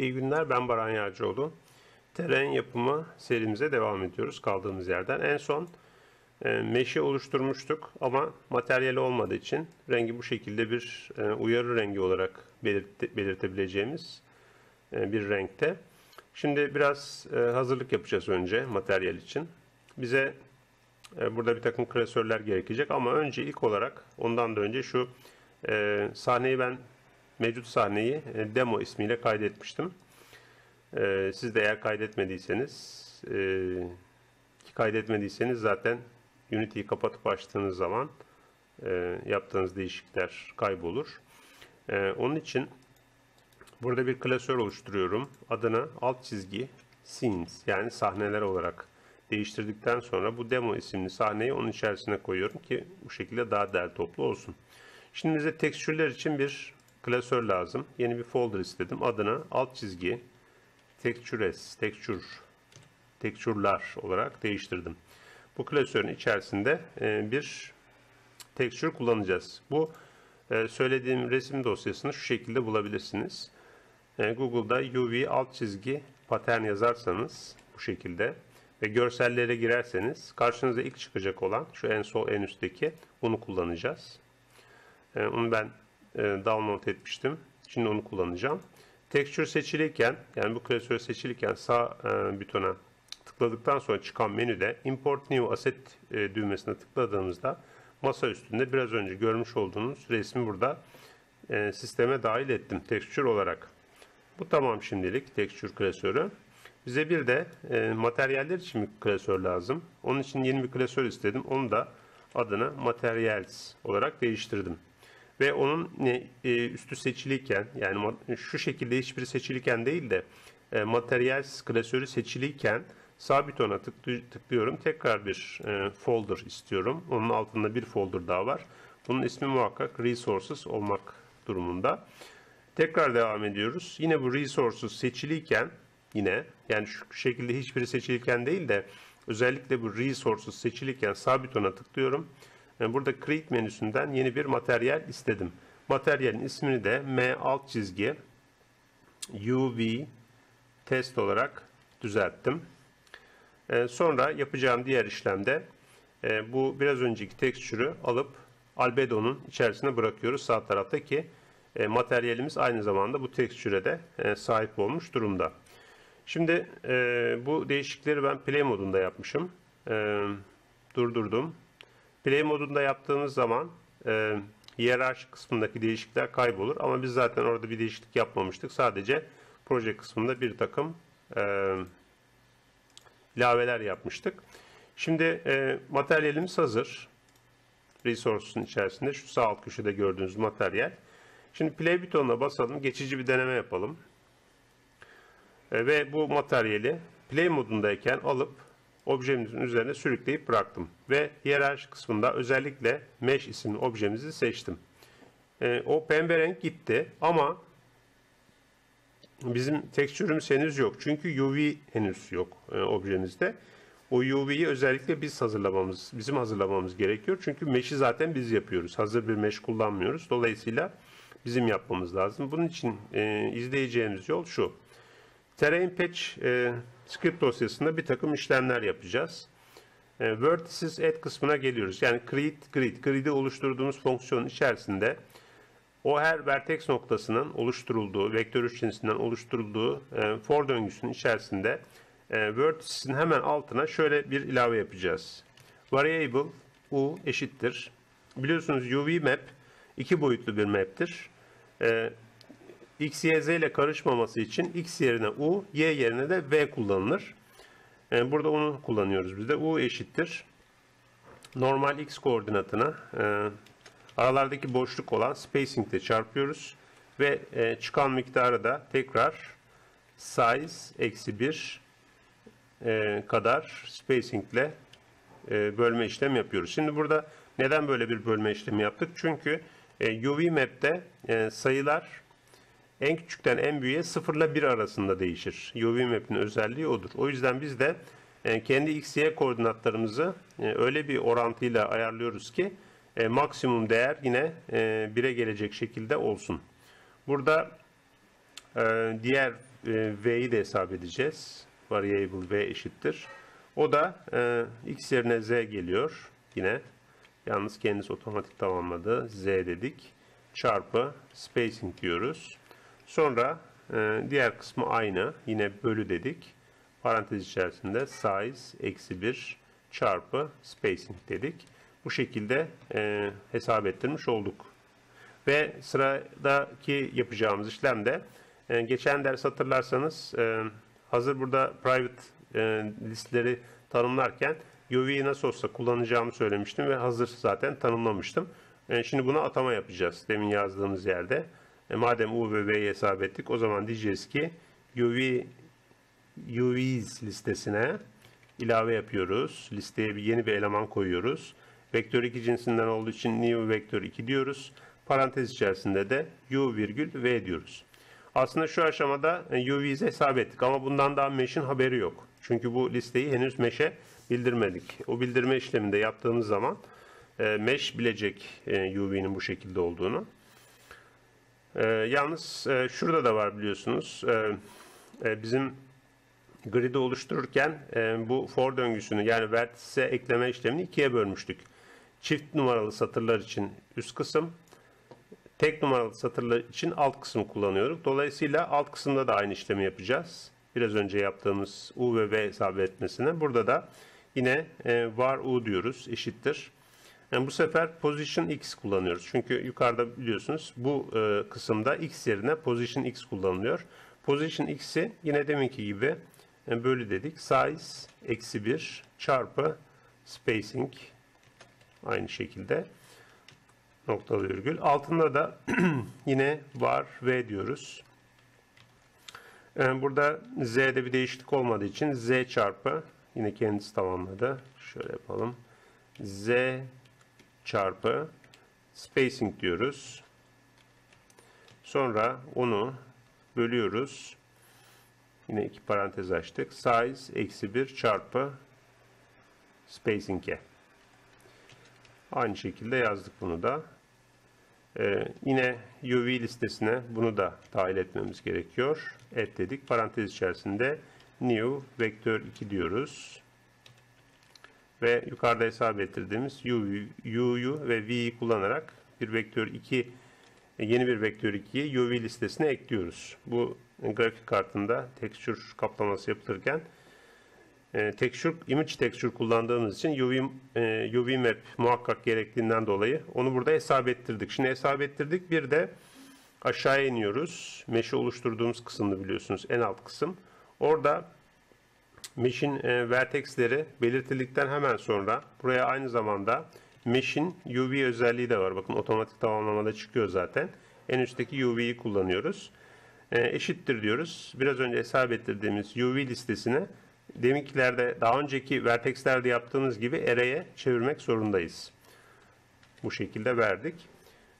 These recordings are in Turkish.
İyi günler ben Baran Yağcıoğlu. Teren yapımı serimize devam ediyoruz kaldığımız yerden. En son e, meşi oluşturmuştuk ama materyali olmadığı için rengi bu şekilde bir e, uyarı rengi olarak belirt, belirtebileceğimiz e, bir renkte. Şimdi biraz e, hazırlık yapacağız önce materyal için. Bize e, burada bir takım klasörler gerekecek ama önce ilk olarak ondan da önce şu e, sahneyi ben mevcut sahneyi e, demo ismiyle kaydetmiştim. E, siz de eğer kaydetmediyseniz e, ki kaydetmediyseniz zaten Unity'yi kapatıp açtığınız zaman yaptığınız değişiklikler kaybolur. Onun için burada bir klasör oluşturuyorum. Adını alt çizgi scenes yani sahneler olarak değiştirdikten sonra bu demo isimli sahneyi onun içerisine koyuyorum ki bu şekilde daha değerli toplu olsun. Şimdi bize tekstürler için bir klasör lazım. Yeni bir folder istedim. Adını alt çizgi textures, texture, tekstürler olarak değiştirdim. Bu klasörün içerisinde e, bir texture kullanacağız. Bu e, söylediğim resim dosyasını şu şekilde bulabilirsiniz. E, Google'da UV alt çizgi pattern yazarsanız bu şekilde ve görsellere girerseniz karşınıza ilk çıkacak olan şu en sol en üstteki bunu kullanacağız. Onu ben download etmiştim. Şimdi onu kullanacağım. Texture seçiliyken yani bu klasör seçilirken sağ butona tıkladıktan sonra çıkan menüde Import New Asset düğmesine tıkladığımızda masa üstünde biraz önce görmüş olduğunuz resmi burada sisteme dahil ettim texture olarak. Bu tamam şimdilik texture klasörü. Bize bir de e, materyaller için bir klasör lazım. Onun için yeni bir klasör istedim. Onu da adını materials olarak değiştirdim. Ve onun e, üstü seçiliyken yani şu şekilde hiçbiri seçiliyken değil de e, materials klasörü seçiliyken sağ butona tıklıyorum. Tekrar bir e, folder istiyorum. Onun altında bir folder daha var. Bunun ismi muhakkak resources olmak durumunda. Tekrar devam ediyoruz. Yine bu resources seçiliyken yine yani şu şekilde hiçbiri seçilirken değil de özellikle bu resources seçilirken sağ butona tıklıyorum. Burada create menüsünden yeni bir materyal istedim. Materyalin ismini de M alt çizgi UV test olarak düzelttim. Sonra yapacağım diğer işlemde bu biraz önceki tekstürü alıp albedo'nun içerisine bırakıyoruz sağ tarafta ki materyalimiz aynı zamanda bu tekstüre de sahip olmuş durumda. Şimdi e, bu değişiklikleri ben play modunda yapmışım. E, durdurdum. Play modunda yaptığımız zaman e, hiyerarşi kısmındaki değişiklikler kaybolur. Ama biz zaten orada bir değişiklik yapmamıştık. Sadece proje kısmında bir takım e, ilaveler yapmıştık. Şimdi e, materyalimiz hazır. Resource'un içerisinde şu sağ alt köşede gördüğünüz materyal. Şimdi play butonuna basalım. Geçici bir deneme yapalım. E, ve bu materyali play modundayken alıp objemizin üzerine sürükleyip bıraktım. Ve hiyerarşi kısmında özellikle mesh isimli objemizi seçtim. E, o pembe renk gitti ama bizim tekstürümüz henüz yok. Çünkü UV henüz yok e, objemizde. O UV'yi özellikle biz hazırlamamız, bizim hazırlamamız gerekiyor. Çünkü mesh'i zaten biz yapıyoruz. Hazır bir mesh kullanmıyoruz. Dolayısıyla bizim yapmamız lazım. Bunun için e, izleyeceğimiz yol şu. Terrain Patch e, script dosyasında bir takım işlemler yapacağız. E, vertices add kısmına geliyoruz. Yani create grid, grid'i oluşturduğumuz fonksiyonun içerisinde o her vertex noktasının oluşturulduğu, vektör üçgenisinden oluşturulduğu e, for döngüsünün içerisinde e, vertices'in hemen altına şöyle bir ilave yapacağız. Variable u eşittir. Biliyorsunuz UV map iki boyutlu bir map'tir. E, X, Y, Z ile karışmaması için X yerine U, Y yerine de V kullanılır. Yani burada onu kullanıyoruz biz de. U eşittir. Normal X koordinatına e, aralardaki boşluk olan spacing ile çarpıyoruz. Ve e, çıkan miktarı da tekrar size eksi 1 e, kadar spacing ile bölme işlemi yapıyoruz. Şimdi burada neden böyle bir bölme işlemi yaptık? Çünkü e, UV map'te sayılar en küçükten en büyüğe 0 ile 1 arasında değişir. UV map'in özelliği odur. O yüzden biz de e, kendi x, y koordinatlarımızı e, öyle bir orantıyla ayarlıyoruz ki e, maksimum değer yine 1'e gelecek şekilde olsun. Burada diğer v'yi de hesap edeceğiz. Variable v eşittir. O da x yerine z geliyor. Yine yalnız kendisi otomatik tamamladı. z dedik. Çarpı spacing diyoruz. Sonra e, diğer kısmı aynı. Yine bölü dedik. Parantez içerisinde size eksi 1 çarpı spacing dedik. Bu şekilde e, hesap ettirmiş olduk. Ve sıradaki yapacağımız işlem de e, geçen ders hatırlarsanız e, hazır burada private e, listeleri tanımlarken UV'yi nasıl olsa kullanacağımı söylemiştim ve hazır zaten tanımlamıştım. E, şimdi buna atama yapacağız demin yazdığımız yerde. E, madem U ve V'yi hesap ettik o zaman diyeceğiz ki UV UVs listesine ilave yapıyoruz. Listeye bir yeni bir eleman koyuyoruz. Vektör 2 cinsinden olduğu için new vektör 2 diyoruz. Parantez içerisinde de u virgül v diyoruz. Aslında şu aşamada e, UV'yi hesap ettik ama bundan daha Mesh'in haberi yok. Çünkü bu listeyi henüz Mesh'e bildirmedik. O bildirme işleminde yaptığımız zaman e, Mesh bilecek e, UV'nin bu şekilde olduğunu. Yalnız şurada da var biliyorsunuz. Bizim grid'i oluştururken bu for döngüsünü yani vertise ekleme işlemini ikiye bölmüştük. Çift numaralı satırlar için üst kısım, tek numaralı satırlar için alt kısmı kullanıyoruz. Dolayısıyla alt kısımda da aynı işlemi yapacağız. Biraz önce yaptığımız U ve V hesap etmesine. Burada da yine e, var U diyoruz eşittir. Yani bu sefer position x kullanıyoruz. Çünkü yukarıda biliyorsunuz bu e, kısımda x yerine position x kullanılıyor. Position x'i yine deminki gibi yani e, bölü dedik. Size eksi 1 çarpı spacing aynı şekilde noktalı virgül. Altında da yine var v diyoruz. Yani burada z'de bir değişiklik olmadığı için z çarpı yine kendisi tamamladı. Şöyle yapalım. z çarpı spacing diyoruz. Sonra onu bölüyoruz. Yine iki parantez açtık. Size eksi 1 çarpı spacing'e. Aynı şekilde yazdık bunu da. Ee, yine UV listesine bunu da dahil etmemiz gerekiyor. Et dedik. Parantez içerisinde new vektör 2 diyoruz. Ve yukarıda hesap ettirdiğimiz U'yu ve V'yi kullanarak bir vektör 2 yeni bir vektör 2'yi UV listesine ekliyoruz. Bu grafik kartında texture kaplaması yapılırken e, texture, image texture kullandığımız için UV, e, UV map muhakkak gerektiğinden dolayı onu burada hesap ettirdik. Şimdi hesap ettirdik. Bir de aşağıya iniyoruz. Mesh'i oluşturduğumuz kısımda biliyorsunuz en alt kısım. Orada Mesh'in e, vertexleri belirtildikten hemen sonra buraya aynı zamanda Mesh'in UV özelliği de var. Bakın otomatik tamamlamada çıkıyor zaten. En üstteki UV'yi kullanıyoruz. E, eşittir diyoruz. Biraz önce hesap ettirdiğimiz UV listesine deminkilerde daha önceki vertexlerde yaptığımız gibi array'e çevirmek zorundayız. Bu şekilde verdik.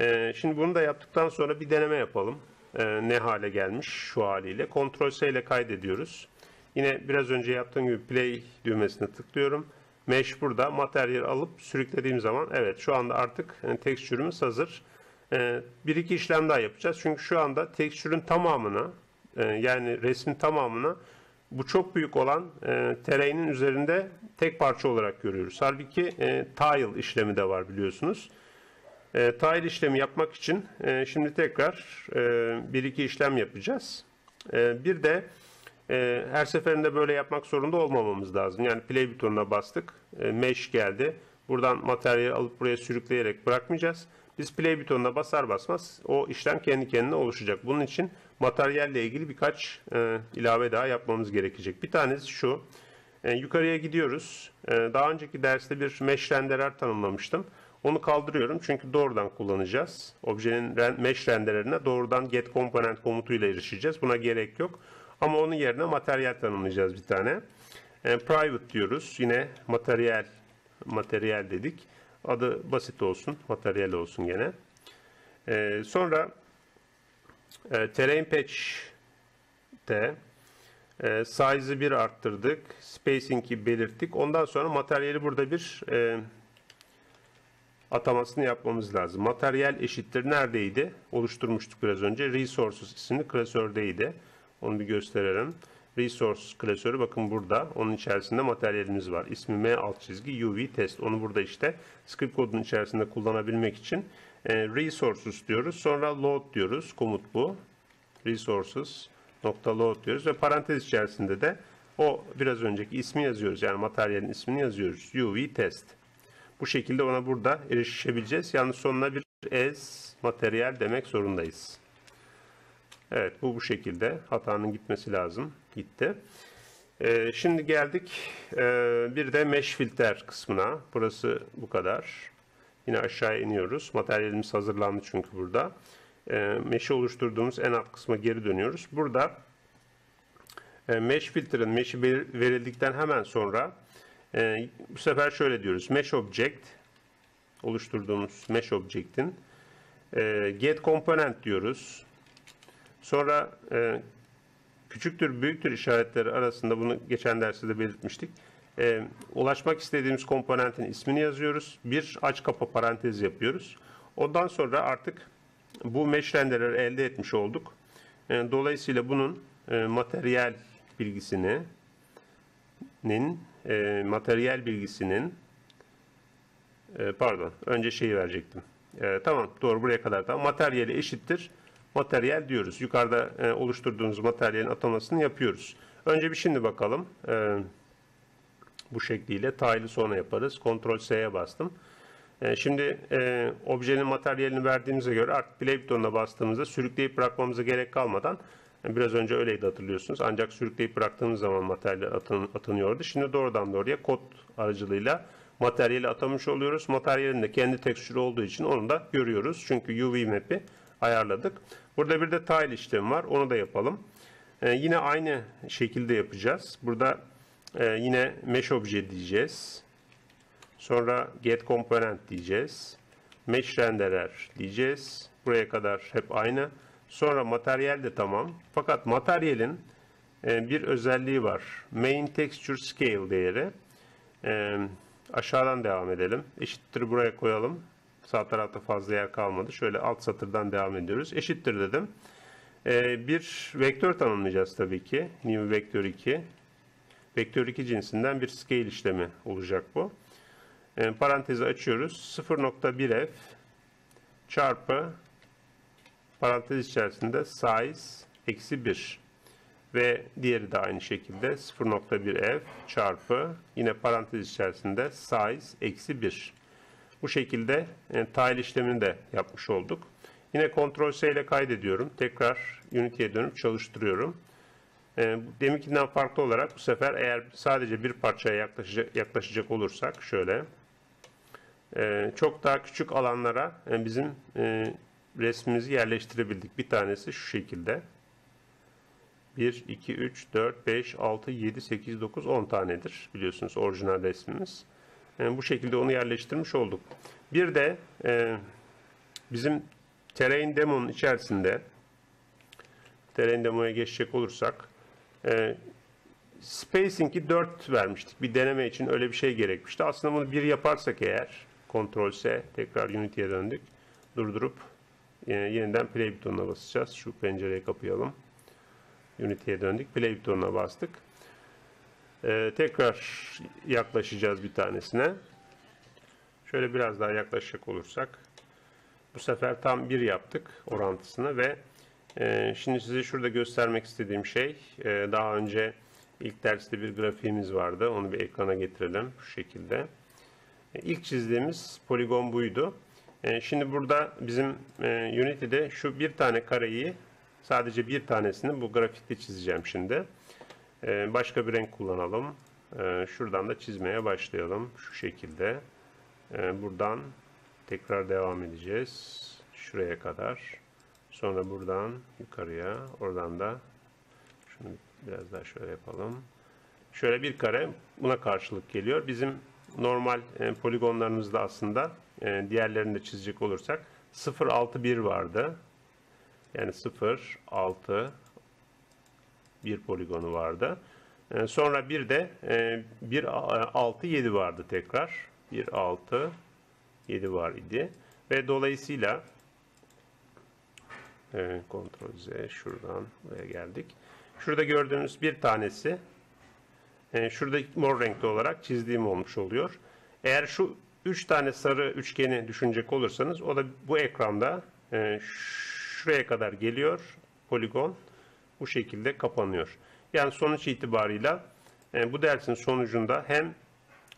Ee, şimdi bunu da yaptıktan sonra bir deneme yapalım. Ee, ne hale gelmiş şu haliyle. Ctrl S ile kaydediyoruz. Yine biraz önce yaptığım gibi play düğmesine tıklıyorum. Mesh burada. Materyal alıp sürüklediğim zaman evet şu anda artık yani tekstürümüz hazır. Ee, bir iki işlem daha yapacağız. Çünkü şu anda tekstürün tamamını e, yani resmin tamamını bu çok büyük olan e, tereyinin üzerinde tek parça olarak görüyoruz. Halbuki e, tile işlemi de var biliyorsunuz. E, tile işlemi yapmak için e, şimdi tekrar e, bir iki işlem yapacağız. E, bir de e, her seferinde böyle yapmak zorunda olmamamız lazım. Yani play butonuna bastık. E, mesh geldi. Buradan materyali alıp buraya sürükleyerek bırakmayacağız. Biz play butonuna basar basmaz o işlem kendi kendine oluşacak. Bunun için materyalle ilgili birkaç e, ilave daha yapmamız gerekecek. Bir tanesi şu. E, yukarıya gidiyoruz. E, daha önceki derste bir mesh renderer tanımlamıştım. Onu kaldırıyorum çünkü doğrudan kullanacağız. Objenin mesh renderlerine doğrudan get component komutuyla erişeceğiz. Buna gerek yok. Ama onun yerine materyal tanımlayacağız bir tane. E, private diyoruz. Yine materyal materyal dedik. Adı basit olsun. Materyal olsun gene. E, sonra e, terrain patch'te e, size'ı bir arttırdık. Spacing'i belirttik. Ondan sonra materyali burada bir atamasını yapmamız lazım. Materyal eşittir neredeydi? Oluşturmuştuk biraz önce. Resources isimli klasördeydi. Onu bir gösterelim. Resource klasörü bakın burada. Onun içerisinde materyalimiz var. İsmi M alt çizgi UV test. Onu burada işte script kodun içerisinde kullanabilmek için e, resources diyoruz. Sonra load diyoruz. Komut bu. Resources nokta load diyoruz ve parantez içerisinde de o biraz önceki ismi yazıyoruz. Yani materyalin ismini yazıyoruz. UV test. Bu şekilde ona burada erişebileceğiz. Yalnız sonuna bir as materyal demek zorundayız. Evet bu bu şekilde. Hatanın gitmesi lazım. Gitti. Ee, şimdi geldik ee, bir de mesh filter kısmına. Burası bu kadar. Yine aşağıya iniyoruz. Materyalimiz hazırlandı çünkü burada. Ee, mesh'i oluşturduğumuz en alt kısma geri dönüyoruz. Burada e, mesh filter'ın mesh'i verildikten hemen sonra e, bu sefer şöyle diyoruz. Mesh object oluşturduğumuz mesh object'in e, get component diyoruz. Sonra e, küçüktür büyüktür işaretleri arasında bunu geçen derste de belirtmiştik. E, ulaşmak istediğimiz komponentin ismini yazıyoruz. Bir aç kapa parantez yapıyoruz. Ondan sonra artık bu mesh renderleri elde etmiş olduk. E, dolayısıyla bunun e, materyal bilgisini nin e, materyal bilgisinin e, pardon önce şeyi verecektim. E, tamam doğru buraya kadar da materyali eşittir materyal diyoruz. Yukarıda e, oluşturduğumuz materyalin atamasını yapıyoruz. Önce bir şimdi bakalım. E, bu şekliyle tile'ı sonra yaparız. Ctrl S'ye bastım. E, şimdi e, objenin materyalini verdiğimize göre artık play butonuna bastığımızda sürükleyip bırakmamıza gerek kalmadan e, biraz önce öyleydi hatırlıyorsunuz. Ancak sürükleyip bıraktığımız zaman materyal atın, atınıyordu. Şimdi doğrudan doğruya kod aracılığıyla materyali atamış oluyoruz. Materyalin de kendi tekstürü olduğu için onu da görüyoruz. Çünkü UV map'i ayarladık. Burada bir de tile işlemi var. Onu da yapalım. Ee, yine aynı şekilde yapacağız. Burada e, yine mesh obje diyeceğiz. Sonra get component diyeceğiz. Mesh renderer diyeceğiz. Buraya kadar hep aynı. Sonra materyal de tamam. Fakat materyalin e, bir özelliği var. Main texture scale değeri. E, aşağıdan devam edelim. Eşittir buraya koyalım. Sağ tarafta fazla yer kalmadı. Şöyle alt satırdan devam ediyoruz. Eşittir dedim. Ee, bir vektör tanımlayacağız tabii ki. New vektör 2. Vektör 2 cinsinden bir scale işlemi olacak bu. Ee, parantezi açıyoruz. 0.1f çarpı parantez içerisinde size eksi 1 ve diğeri de aynı şekilde 0.1f çarpı yine parantez içerisinde size eksi 1. Bu şekilde e, tile işlemini de yapmış olduk. Yine Ctrl S ile kaydediyorum. Tekrar Unity'ye dönüp çalıştırıyorum. E, deminkinden farklı olarak bu sefer eğer sadece bir parçaya yaklaşacak, yaklaşacak olursak şöyle e, çok daha küçük alanlara e, bizim e, resmimizi yerleştirebildik. Bir tanesi şu şekilde. 1, 2, 3, 4, 5, 6, 7, 8, 9, 10 tanedir. Biliyorsunuz orijinal resmimiz. E, bu şekilde onu yerleştirmiş olduk. Bir de e, bizim Terrain Demo'nun içerisinde Terrain Demo'ya geçecek olursak e, Spacing'i 4 vermiştik. Bir deneme için öyle bir şey gerekmişti. Aslında bunu 1 yaparsak eğer Ctrl S tekrar Unity'ye döndük. Durdurup e, yeniden play butonuna basacağız. Şu pencereyi kapayalım. Unity'ye döndük. Play butonuna bastık. Ee, tekrar yaklaşacağız bir tanesine. Şöyle biraz daha yaklaşacak olursak. Bu sefer tam bir yaptık orantısını ve e, şimdi size şurada göstermek istediğim şey e, daha önce ilk derste bir grafiğimiz vardı. Onu bir ekrana getirelim şu şekilde. E, ilk çizdiğimiz poligon buydu. E, şimdi burada bizim e, Unity'de şu bir tane kareyi sadece bir tanesini bu grafikte çizeceğim şimdi. Ee, başka bir renk kullanalım. Ee, şuradan da çizmeye başlayalım. Şu şekilde. Ee, buradan tekrar devam edeceğiz. Şuraya kadar. Sonra buradan yukarıya. Oradan da şunu biraz daha şöyle yapalım. Şöyle bir kare buna karşılık geliyor. Bizim normal e, poligonlarımızda aslında e, diğerlerini de çizecek olursak 0, 6, 1 vardı. Yani 0, 6, bir poligonu vardı. E, sonra bir de e, 1, 6, 7 vardı tekrar. 1, 6, 7 var idi. Ve dolayısıyla e, Z şuradan buraya geldik. Şurada gördüğünüz bir tanesi e, şurada mor renkli olarak çizdiğim olmuş oluyor. Eğer şu 3 tane sarı üçgeni düşünecek olursanız o da bu ekranda e, şuraya kadar geliyor poligon bu şekilde kapanıyor. Yani sonuç itibarıyla e, bu dersin sonucunda hem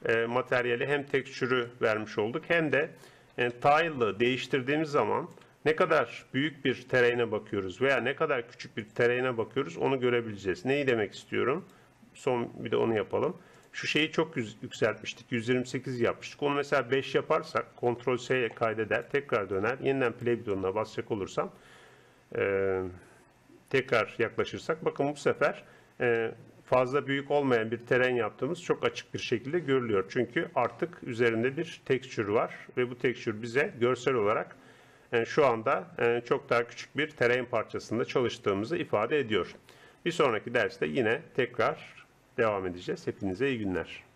e, materyali hem tekstürü vermiş olduk hem de e, tile'ı değiştirdiğimiz zaman ne kadar büyük bir tereyine bakıyoruz veya ne kadar küçük bir tereyine bakıyoruz onu görebileceğiz. Neyi demek istiyorum? Son bir de onu yapalım. Şu şeyi çok yükseltmiştik. 128 yapmıştık. Onu mesela 5 yaparsak Ctrl S'ye kaydeder. Tekrar döner. Yeniden play butonuna basacak olursam e, tekrar yaklaşırsak bakın bu sefer e, fazla büyük olmayan bir teren yaptığımız çok açık bir şekilde görülüyor. Çünkü artık üzerinde bir tekstür var ve bu tekstür bize görsel olarak e, şu anda e, çok daha küçük bir terrain parçasında çalıştığımızı ifade ediyor. Bir sonraki derste yine tekrar devam edeceğiz. Hepinize iyi günler.